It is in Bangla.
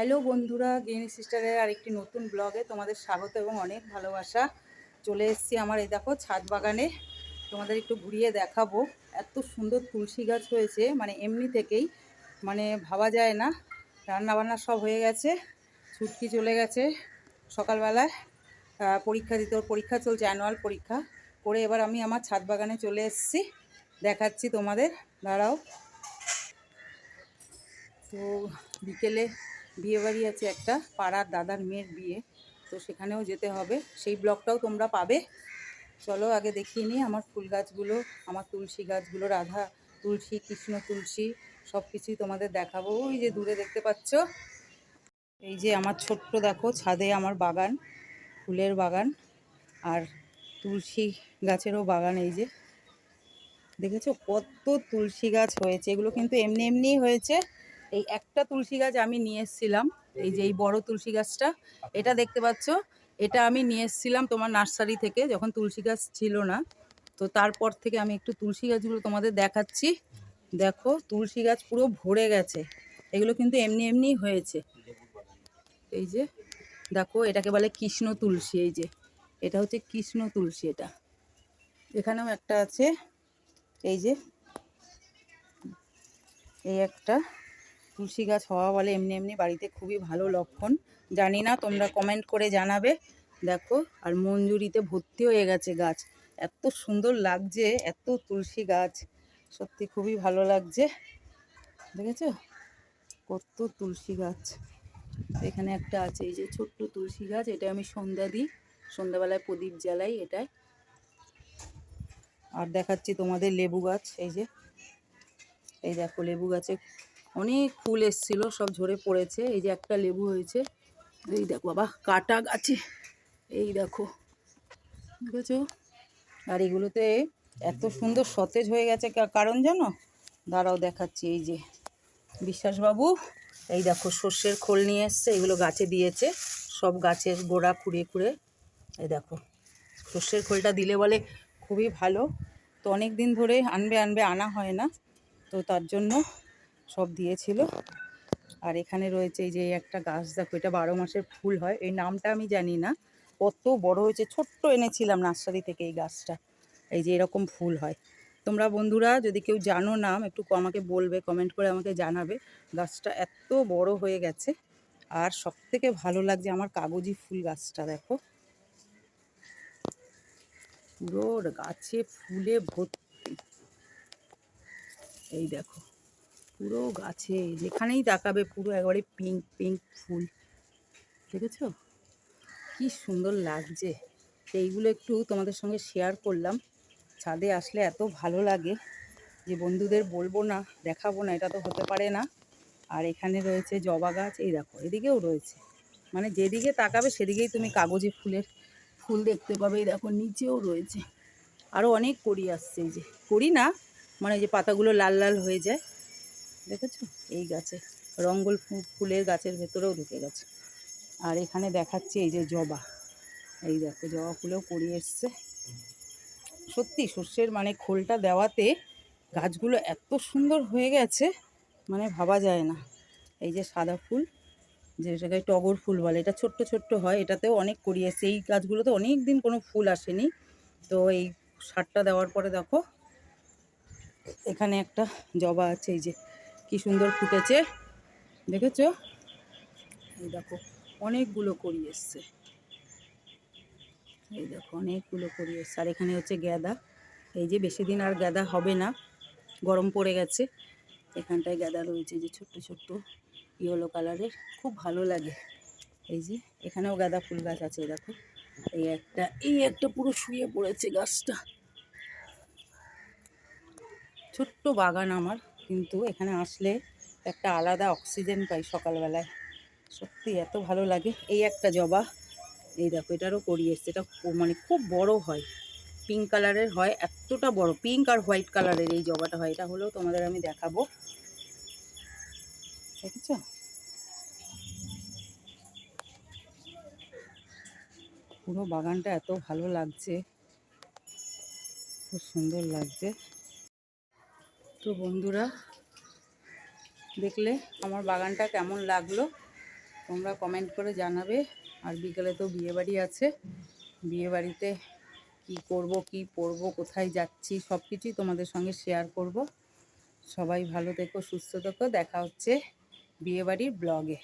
হ্যালো বন্ধুরা গেনি সিস্টারের আরেকটি নতুন ব্লগে তোমাদের স্বাগত এবং অনেক ভালোবাসা। চলে এসেছি আমার এই দেখো ছাদ বাগানে। তোমাদের একটু ঘুরিয়ে দেখাবো। এত সুন্দর তুলসী গাছ হয়েছে মানে এমনি থেকেই মানে ভাবা যায় না। রান্নাবান্না সব হয়ে গেছে, ছুটকি চলে গেছে সকালবেলায়। পরীক্ষা দিতে, ওর পরীক্ষা চলছে অ্যানুয়াল পরীক্ষা। করে এবার আমি আমার ছাদ বাগানে চলে এসেছি, দেখাচ্ছি তোমাদের। দাঁড়াও। তো বিকেলে বিয়ে বাড়ি আছে একটা, পাড়ার দাদার মেয়ের বিয়ে, তো সেখানেও যেতে হবে। সেই ব্লগটাও তোমরা পাবে। চলো আগে দেখিয়ে নিই আমার ফুল গাছগুলো, আমার তুলসী গাছগুলো, রাধা তুলসী, কৃষ্ণ তুলসী সব কিছুই তোমাদের দেখাবো। ওই যে দূরে দেখতে পাচ্ছ? এই যে আমার ছোট্ট দেখো, ছাদে আমার বাগান, ফুলের বাগান, আর তুলসী গাছেরও বাগান এই যে। দেখেছ? কত তুলসী গাছ হয়েছে, এগুলো কিন্তু এমনি এমনিই হয়েছে। এই একটা তুলসী গাছ আমি নিয়ে এসেছিলাম, এই যে এই বড় তুলসী গাছটা, এটা দেখতে পাচ্ছ? এটা আমি নিয়ে এসেছিলাম তোমার নার্সারি থেকে, যখন তুলসী গাছ ছিল না। তো তারপর থেকে আমি একটু তুলসী গাছগুলো তোমাদের দেখাচ্ছি। দেখো, তুলসী গাছ পুরো ভরে গেছে। এগুলো কিন্তু এমনি এমনিই হয়েছে। এই যে, দেখো, এটাকে বলে কৃষ্ণ তুলসী, এই যে। এটা হচ্ছে কৃষ্ণ তুলসী এটা। এখানেও একটা আছে, এই যে। এই একটা। তুলসী গাছ হওয়া বলে এমনি এমনি বাড়িতে খুবই ভালো লক্ষণ। জানি না, তোমরা কমেন্ট করে জানাবে। দেখো, আর মঞ্জুরিতে ভর্তি হয়ে গেছে গাছ। এত সুন্দর লাগছে, এত তুলসী গাছ। সত্যি খুবই ভালো লাগছে। দেখেছ? কত তুলসী গাছ। এখানে একটা আছে, এই যে ছোট্ট তুলসী গাছ, এটা আমি সন্ধ্যা দিই। সন্ধ্যাবেলায় প্রদীপ জ্বালাই এটাই। আর দেখাচ্ছি তোমাদের লেবু গাছ, এই যে। এই দেখো, লেবু গাছে অনেক ফুল এসছিল, সব ঝরে পড়েছে। এই যে একটা লেবু হয়েছে। এই দেখো বাবা, কাটা গাছে। এই দেখো। দেখেছ? আর এগুলোতে এত সুন্দর সতেজ হয়ে গেছে। কারণ জানো? দাঁড়াও দেখাচ্ছি, এই যে। বিশ্বাসবাবু, এই দেখো সর্ষের খোল নিয়ে এসছে, এগুলো গাছে দিয়েছে। সব গাছের গোড়া খুঁড়ে খুঁড়ে। এই দেখো, সর্ষের খোলটা দিলে বলে খুবই ভালো। তো অনেক দিন ধরে আনবে আনবে, আনা হয় না। তো তার জন্য সব দিয়েছিল। আর এখানে রয়েছে এই যে একটা গাছ, দেখো এটা বারো মাসের ফুল হয়। এই নামটা আমি জানি না। কত বড় হয়েছে, ছোট্ট এনেছিলাম নার্সারি থেকে এই গাছটা। এই যে এরকম ফুল হয়। তোমরা বন্ধুরা, যদি কেউ জানো নাম, একটু আমাকে বলবে কমেন্ট করে আমাকে জানাবে। গাছটা এত বড় হয়ে গেছে। আর সব থেকে ভালো লাগছে আমার কাগজি ফুল গাছটা, দেখো। পুরো গাছে ফুলে ভর্তি। এই দেখো। পুরো গাছে, যেখানেই তাকাবে পুরো একবারে পিঙ্ক পিঙ্ক ফুল। দেখেছ? কি সুন্দর লাগছে। তো এইগুলো একটু তোমাদের সঙ্গে শেয়ার করলাম। ছাদে আসলে এত ভালো লাগে যে বন্ধুদের বলব না, দেখাবো না, এটা তো হতে পারে না। আর এখানে রয়েছে জবা গাছ, এই দেখো, এদিকেও রয়েছে। মানে যেদিকে তাকাবে সেদিকেই তুমি কাগজে ফুলের ফুল দেখতে পাবে, এই দেখো, নিচেও রয়েছে। আরও অনেক কড়ি আসছে, এই যে। কড়ি না মানে যে পাতাগুলো লাল লাল হয়ে যায় দেখেছ? এই গাছে, রঙ্গল ফুলের গাছের ভেতরেও ঢুকে গেছে। আর এখানে দেখাচ্ছে এই যে জবা। এই দেখো, জবা ফুলেও কড়ি এসছে। সত্যি, সর্ষের মানে খোলটা দেওয়াতে গাছগুলো এত সুন্দর হয়ে গেছে মানে ভাবা যায় না। এই যে সাদা ফুল, যেটাকে টগর ফুল বলে, এটা ছোট্ট ছোট্ট হয়, এটাতেও অনেক এসছে। এই গাছগুলোতে অনেক দিন কোনো ফুল আসেনি। তো এই সারটা দেওয়ার পরে দেখো, এখানে একটা জবা আছে, এই যে কি সুন্দর ফুটেছে। দেখেছ? এই দেখো, অনেকগুলো কড়ি এসছে। এই দেখো, অনেকগুলো কড়ি এসছে। আর এখানে হচ্ছে গ্যাদা। এই যে বেশি দিন আর গ্যাদা হবে না, গরম পড়ে গেছে। এখানটায় গ্যাদা রয়েছে যে ছোট্ট ছোট্ট ইয়েলো কালারের। খুব ভালো লাগে। এই যে, এখানেও গাঁদা ফুল গাছ আছে দেখো। এই একটা এই একটা পুরো শুয়ে পড়েছে গাছটা। ছোট্ট বাগান আমার। কিন্তু এখানে আসলে একটা আলাদা অক্সিজেন পাই সকালবেলায়। সত্যি এত ভালো লাগে। এই একটা জবা, এই দেখো এটারও করি এসছে। এটা মানে খুব বড় হয়। পিঙ্ক কালারের হয়, এতটা বড়। পিঙ্ক আর হোয়াইট কালারের এই জবাটা হয়। এটা হলেও তোমাদের আমি দেখাবো। দেখেছ? পুরো বাগানটা এত ভালো লাগছে। খুব সুন্দর লাগছে। তো বন্ধুরা, দেখলে আমার বাগানটা কেমন লাগল? তোমরা কমেন্ট করে জানাবে। আর বিকেলে তো বিয়েবাড়ি আছে। বিয়েবাড়িতে কি করব, কি পরব, কোথায় যাচ্ছি সব কিছুই তোমাদের সঙ্গে শেয়ার করব। সবাই ভালো থেকো, সুস্থ থেকো। দেখা হচ্ছে বিয়েবাড়ির ব্লগে